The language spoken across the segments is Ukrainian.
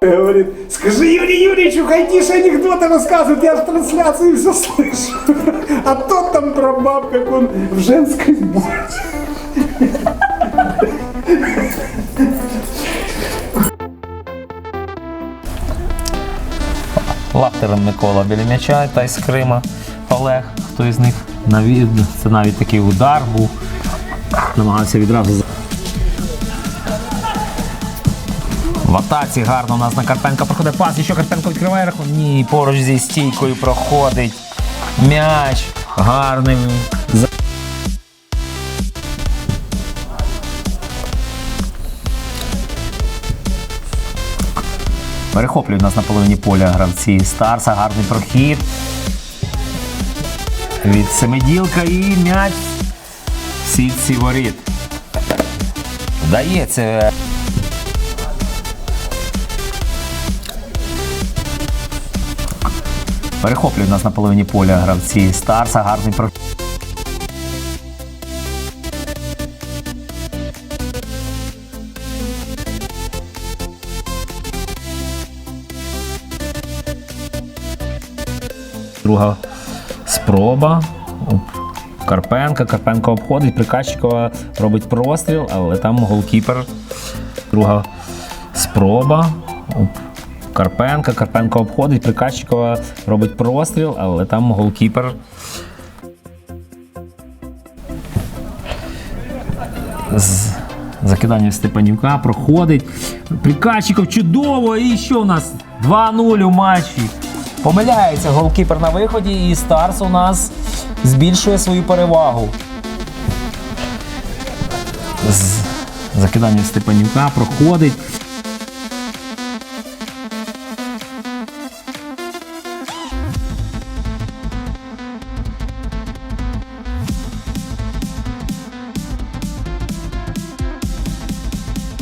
говорит, скажи Юрию Юрьевичу, хайтишь анекдоты рассказывать, я в трансляции все слышу. А тот там про баб, как он в женской сборной. Лаптером Микола біля м'яча та із Крима Олег. Хто із них навів, це навіть такий удар був. Намагався відразу. В атаці гарно у нас на Карпенка проходить пас, і що Карпенко відкриває рахунок. Ні, поруч зі стійкою проходить. М'яч гарний. Перехоплюють нас на половині поля гравці Старса, гарний прохід. Від семиділка і м'яч сітці воріт. Вдається. Перехоплюють нас на половині поля гравці Старса, гарний прохід. Друга спроба. Карпенка. Карпенко обходить. Приказчикова робить простріл, але там голкіпер. Друга спроба. Карпенка. Карпенко обходить. Приказчикова робить простріл, але там голкіпер. З закиданням Степанюка проходить. Приказчиков чудово! І що у нас? 2-0 у матчі. Помиляється голкіпер на виході, і Старс у нас збільшує свою перевагу. З закиданням Степанюка проходить.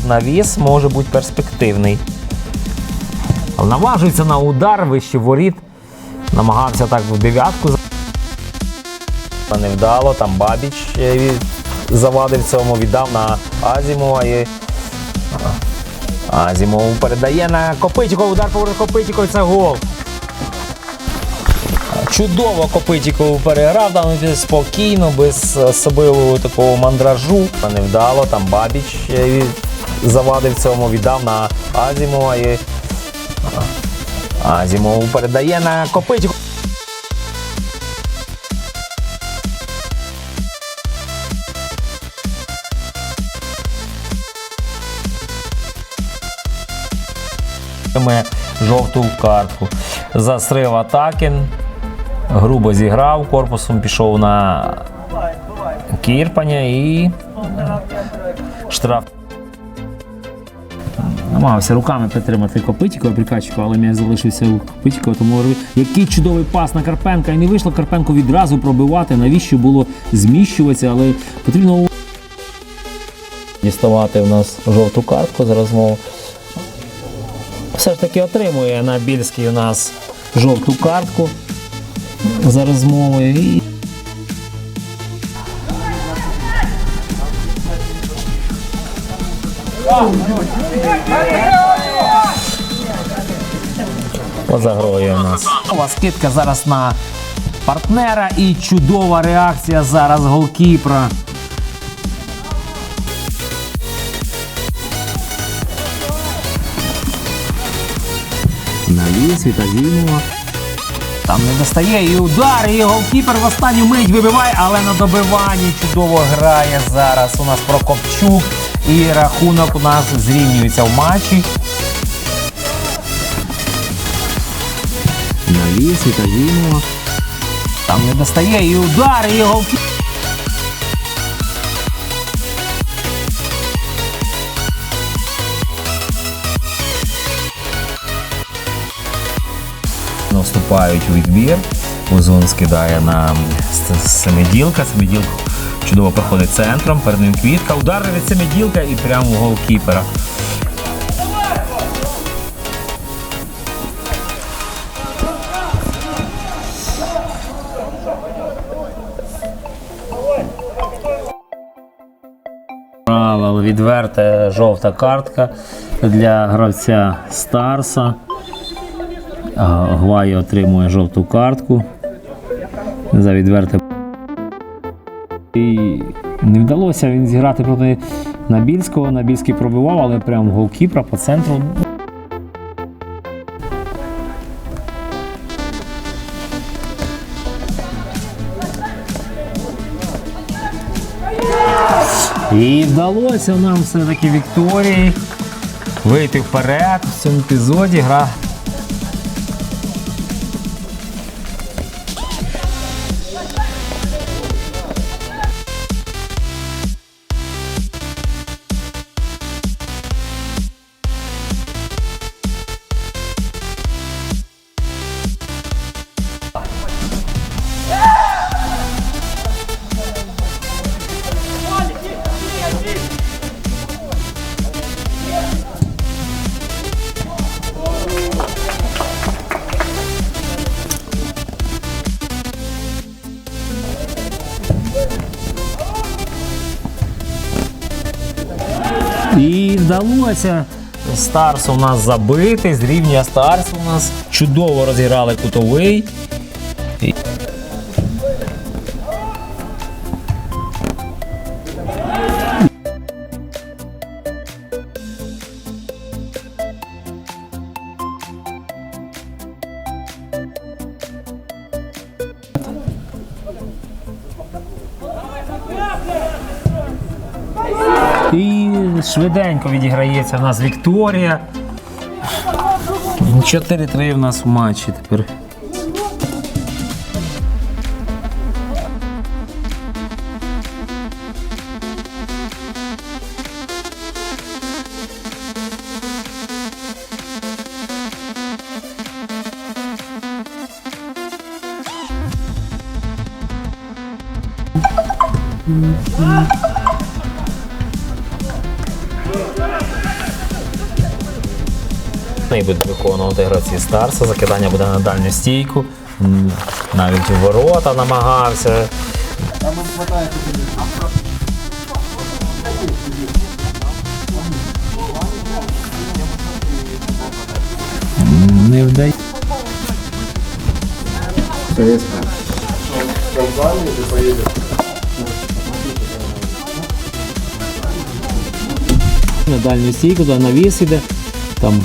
Навіс може бути перспективний. Наважується на удар вище воріт. Намагався так в дев'ятку. Невдало, там Бабіч е, завадив цьому, віддав на Азімова. І... Азімов передає на Копитіков, удар поверх Копитіков, це гол. Чудово Копитіков переграв, там спокійно, без особливого такого мандражу. Невдало, там Бабіч е, завадив цьому, віддав на Азімова. І... Азімов передає на. Ми жовту картку. Засрив атаки. Грубо зіграв, корпусом пішов на Кірпаня і штраф. Намагався руками підтримати Копитікова, Прикачкова, але м'яч залишився у Копитікова, тому який чудовий пас на Карпенка. І не вийшло Карпенко відразу пробивати. Навіщо було зміщуватися, але потрібно діставати в нас жовту картку за розмову. Все ж таки отримує на Більській у нас жовту картку за розмовою. І... Поза грою у нас. Нова скидка зараз на партнера і чудова реакція зараз голкіпера. Навіс від Азімова. Там не достає і удар, і голкіпер в останню мить вибиває, але на добиванні чудово грає зараз. У нас Прокопчук. І рахунок у нас зрівнюється в матчі. Навіс від Азімова. Там не достає і удар, і голкіпер. Наступають у відбір. Озон скидає на с- семиділка. Чудово проходить центром. Перед ним квітка. Удар від семиділка і прямо в гол кіпера. Відверта жовта картка. для гравця Старса. Гвай отримує жовту картку за відверте. Не вдалося він зіграти проти Набільського. Набільський пробивав, але прям голкіпра по центру. І вдалося нам все-таки Вікторії вийти вперед в цьому епізоді. Гра І вдалося Старс у нас забитий, з рівня Старс у нас. Чудово розіграли кутовий. І- швиденько відіграється в нас Вікторія. 4-3 в нас в матчі тепер. І буде виконувати гравці Старса. Закидання буде на дальню стійку. Навіть у ворота намагався. Не вдає. На дальню стійку, туди навіс іде. Там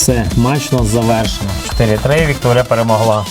все, матч у нас завершено. 4-3, Вікторія перемогла.